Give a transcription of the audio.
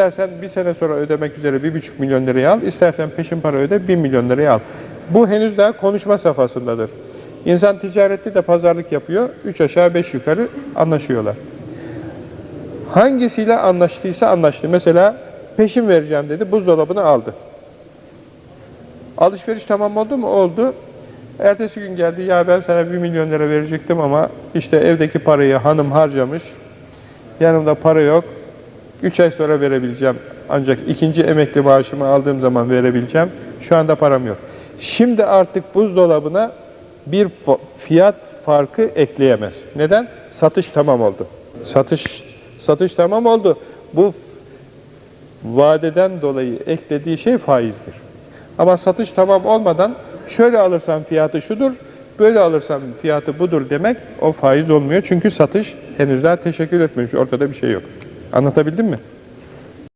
İstersen bir sene sonra ödemek üzere bir buçuk milyon liraya al, istersen peşin para öde bir milyon liraya al. Bu henüz daha konuşma safhasındadır. İnsan ticaretli de pazarlık yapıyor, üç aşağı beş yukarı anlaşıyorlar. Hangisiyle anlaştıysa anlaştı. Mesela peşin vereceğim dedi, buzdolabını aldı. Alışveriş tamam oldu mu? Oldu. Ertesi gün geldi, ya ben sana bir milyon lira verecektim ama işte evdeki parayı hanım harcamış, yanımda para yok, 3 ay sonra verebileceğim. Ancak ikinci emekli maaşımı aldığım zaman verebileceğim. Şu anda param yok. Şimdi artık buzdolabına bir fiyat farkı ekleyemez. Neden? Satış tamam oldu. Satış satış tamam oldu. Bu vadeden dolayı eklediği şey faizdir. Ama satış tamam olmadan şöyle alırsan fiyatı şudur, böyle alırsan fiyatı budur demek o faiz olmuyor. Çünkü satış henüz daha teşekkür etmemiş. Ortada bir şey yok. Anlatabildim mi?